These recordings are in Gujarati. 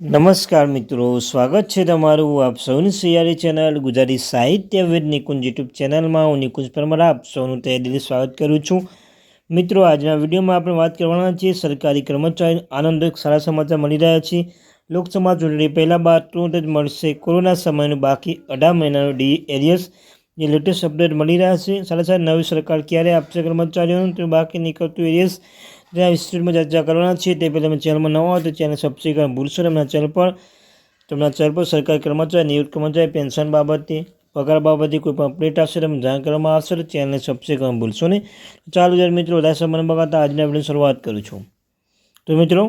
નમસ્કાર મિત્રો, સ્વાગત છે તમારું આપ સૌની સિયારી ચેનલ ગુજરાતી સાહિત્ય વિદ નિકુંજ યુટ્યુબ ચેનલમાં. હું નિકુંજ પરમાર, આપ સૌનું તહે દિલી સ્વાગત કરું છું. મિત્રો, આજના વિડીયોમાં આપણે વાત કરવાના છીએ, સરકારી કર્મચારી આનંદક સારા સમાચાર મળી રહ્યા છે. લોકસભા ચૂંટણી પહેલાં બાદ તુરંત જ મળશે કોરોના સમયનું બાકી અઢાર મહિનાનું ડી એરિયસ. જે લેટેસ્ટ અપડેટ મળી રહ્યા છે સાથે સાથે નવી સરકાર ક્યારે આપશે કર્મચારીઓનું તો બાકી નીકળતું એરિયસ. ત્યાં વિસ્તૃતમાં ચર્ચા કરવાના છીએ. તે પહેલાં તમે ચેનલમાં નવા હોય તો ચેનલ સબસ્ક્રાઈબ કરવા ભૂલશો એમના ચેનલ પર, તમારા ચેનલ પર સરકારી કર્મચારી નિયુક્ત કર્મચારી, પેન્શન બાબતે પગાર બાબતે કોઈ પણ અપડેટ આવશે તમને જાણ કરવામાં આવશે તો ચેનલને સબસ્ક્રાઈબ કરવાનું ભૂલશો નહીં. ચાલો જ્યારે મિત્રો વધારે સંબંધ બગાડતા આજના વીડિયો શરૂઆત કરું છું. તો મિત્રો,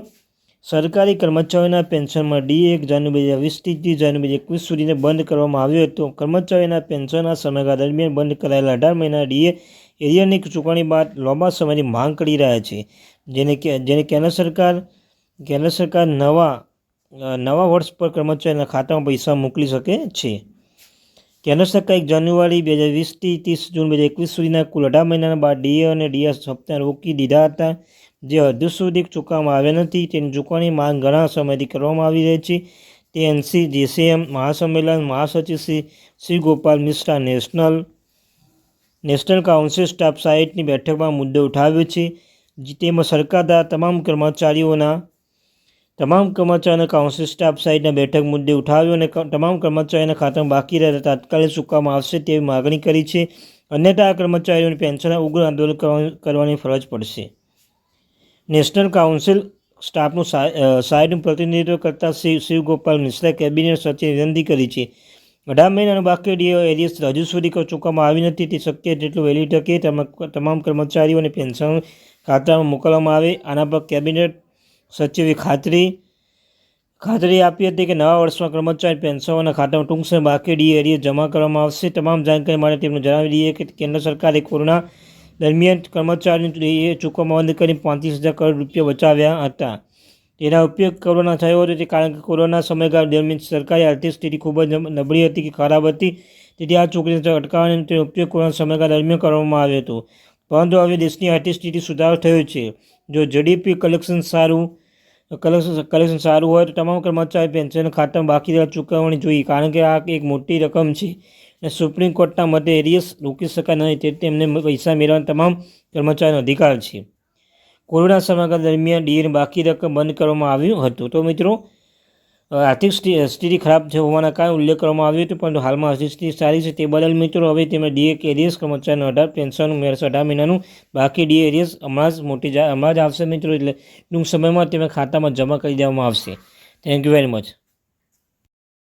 સરકારી કર્મચારીઓના પેન્શનમાં ડી એક જાન્યુઆરી બે હજાર વીસથી ત્રીસ જાન્યુઆરી બે હજાર એકવીસ સુધીને બંધ કરવામાં આવ્યો હતો. કર્મચારીઓના પેન્શનના સમયગાળા દરમિયાન બંધ કરાયેલા અઢાર મહિના ડીએ એરિયરની ચૂકવણી બાદ લાંબા સમયની માંગ કરી રહ્યા છે. જેને કે, જેને કેન્દ્ર સરકાર કેન્દ્ર સરકાર નવા નવા વર્ષ પર કર્મચારીના ખાતામાં પૈસા મોકલી શકે છે. કેન્દ્ર સરકાર જાન્યુઆરી બે હજાર વીસથી ત્રીસ જૂન બે હજાર એકવીસ સુધીના કુલ અઢાર મહિનાના બાદ ડીએ અને ડીએસ હપ્તા રોકી દીધા હતા. જે હજુ સુધી ચૂકવવામાં આવ્યા નથી. તેની ચૂકવણી માંગ ઘણા સમયથી કરવામાં આવી રહી છે. તે એનસી, જીસીએમ, મહાસંમેલન મહાસચિવ Shri Shri Gopal Mishra national national council staff સાઇટની બેઠકમાં મુદ્દો ઉઠાવ્યો છે તેમાં સરકાર દ્વારા તમામ કર્મચારીઓના તમામ કર્મચારીઓના કાઉન્સિલ સ્ટાફ સાઇટના બેઠક મુદ્દે ઉઠાવ્યો અને તમામ કર્મચારીઓના ખાતામાં બાકી રહેતા તાત્કાલિક ચૂકવવામાં આવશે તેવી માગણી કરી છે. અન્યથા, આ કર્મચારીઓની પેન્શનના ઉગ્ર આંદોલન કરવાની ફરજ પડશે. નેશનલ કાઉન્સિલ સ્ટાફનું સાઇટનું પ્રતિનિધિત્વ કરતા શ્રી શિવગોપાલ મિશ્રા કેબિનેટ સચિવે વિનંતી કરી છે. અઢાર મહિનાનું બાકી ડીઓ એરિયસ હજુ સુધી ચૂકવવામાં આવી નથી. તે શક્ય જેટલું વહેલી તકે તમામ કર્મચારીઓને પેન્શન ખાતામાં મોકલવામાં આવે. આના પર કેબિનેટ સચિવે ખાતરી ખાતરી આપી હતી કે નવા વર્ષમાં કર્મચારી પેન્શનોના ખાતામાં ટૂંક સમય બાકી ડી એરિયસ જમા કરવામાં આવશે. તમામ જાણકારી માટે તેમને જણાવી દઈએ કે કેન્દ્ર સરકારે કોરોના દરમિયાન કર્મચારીની ચૂકવવામાં બંધ કરી પાંત્રીસ હજાર કરોડ રૂપિયા બચાવ્યા હતા. તેના ઉપયોગ કોરોના થયો હતો તે કારણ કે કોરોના સમયગાળા દરમિયાન સરકારી આર્થિક સ્થિતિ ખૂબ જ નબળી હતી કે ખરાબ હતી. તેથી આ છોકરીને અટકાવવાનો તેનો ઉપયોગ કોરોના સમયગાળા દરમિયાન કરવામાં આવ્યો હતો. પરંતુ હવે દેશની આર્થિક સ્થિતિ સુધારો થયો છે. જો જીડીપી કલેક્શન સારું કલેક્શન કલેક્શન સારું હોય તો તમામ કર્મચારી પેન્શન ખાતામાં બાકી ચૂકવણી જોઈએ. કારણ કે આ એક મોટી રકમ છે. અને સુપ્રીમ કોર્ટના મતે એરિયસ રોકી શકાય નહીં તે તેમને પૈસા મેળવવાના તમામ કર્મચારીનો અધિકાર છે. કોરોના સમયગાળા દરમિયાન ડીએને બાકી રકમ બંધ કરવામાં આવ્યું હતું. તો મિત્રો આર્થિક સ્થિતિ ખરાબ હોવાના કારણે ઉલ્લેખ કરવામાં આવ્યો હતો, પરંતુ હાલમાં આર્થિક સ્થિતિ સારી છે તે બદલ મિત્રો હવે તેમાં ડીએ એરિયસ કર્મચારીનું અઢાર પેન્શનનું મેળવશે. અઢાર મહિનાનું બાકી ડીએ એરિયસ હમણાં જ મોટી હમણાં જ આવશે મિત્રો, એટલે ટૂંક સમયમાં તેમાં ખાતામાં જમા કરી દેવામાં આવશે. Thank you very much